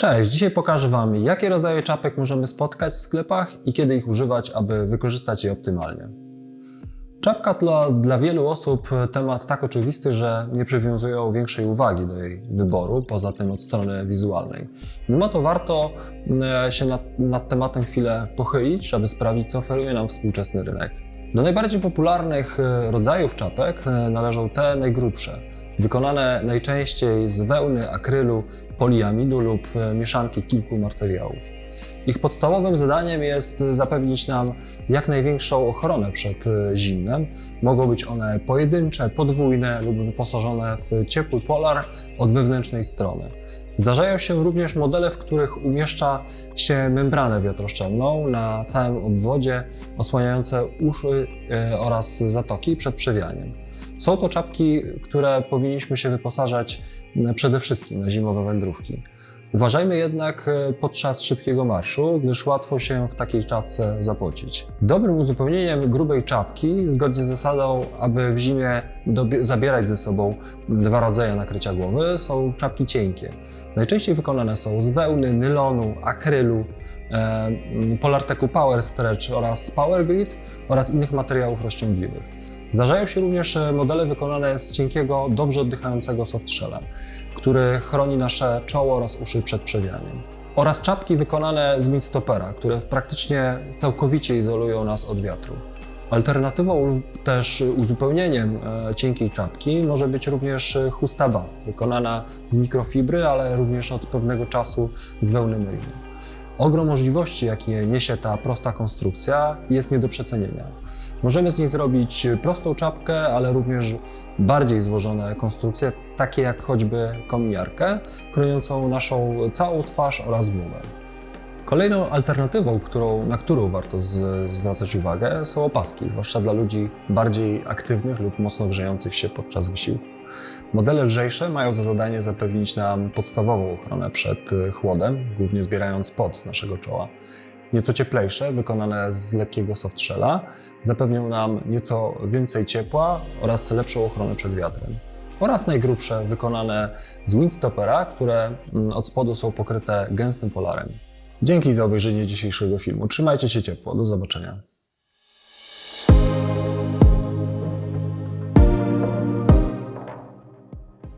Cześć, dzisiaj pokażę Wam, jakie rodzaje czapek możemy spotkać w sklepach i kiedy ich używać, aby wykorzystać je optymalnie. Czapka to dla wielu osób temat tak oczywisty, że nie przywiązują większej uwagi do jej wyboru, poza tym od strony wizualnej. Mimo to warto e, się nad, nad tematem chwilę pochylić, aby sprawdzić, co oferuje nam współczesny rynek. Do najbardziej popularnych e, rodzajów czapek e, należą te najgrubsze, wykonane najczęściej z wełny, akrylu, poliamidu lub e, mieszanki kilku materiałów. Ich podstawowym zadaniem jest zapewnić nam jak największą ochronę przed e, zimnem. Mogą być one pojedyncze, podwójne lub wyposażone w ciepły polar od wewnętrznej strony. Zdarzają się również modele, w których umieszcza się membranę wiatroszczelną na całym obwodzie, osłaniające uszy e, oraz zatoki przed przewianiem. Są to czapki, które powinniśmy się wyposażać m, przede wszystkim na zimowe wędrówki. Uważajmy jednak e, podczas szybkiego marszu, gdyż łatwo się w takiej czapce zapocić. Dobrym uzupełnieniem grubej czapki, zgodnie z zasadą, aby w zimie zabierać ze sobą dwa rodzaje nakrycia głowy, są czapki cienkie. Najczęściej wykonane są z wełny, nylonu, akrylu, e, Polarteku Power Stretch oraz Power Grid oraz innych materiałów rozciągliwych. Zdarzają się również e, modele wykonane z cienkiego, dobrze oddychającego softshella, który chroni nasze czoło oraz uszy przed przewianiem. Oraz czapki wykonane z windstopera, które praktycznie całkowicie izolują nas od wiatru. Alternatywą lub też uzupełnieniem e, cienkiej czapki może być również e, chusta buff, wykonana z mikrofibry, ale również od pewnego czasu z wełny merino. Ogrom możliwości, jakie niesie ta prosta konstrukcja, jest nie do przecenienia. Możemy z niej zrobić prostą czapkę, ale również bardziej złożone konstrukcje, takie jak choćby kominiarkę, chroniącą naszą całą twarz oraz głowę. Kolejną alternatywą, którą, na którą warto z, zwracać uwagę, są opaski, zwłaszcza dla ludzi bardziej aktywnych lub mocno grzejących się podczas wysiłku. Modele lżejsze mają za zadanie zapewnić nam podstawową ochronę przed y, chłodem, głównie zbierając pot z naszego czoła. Nieco cieplejsze, wykonane z lekkiego softshella, zapewnią nam nieco więcej ciepła oraz lepszą ochronę przed wiatrem. Oraz najgrubsze, wykonane z windstopera, które mm, od spodu są pokryte gęstym polarem. Dzięki za obejrzenie dzisiejszego filmu. Trzymajcie się ciepło. Do zobaczenia.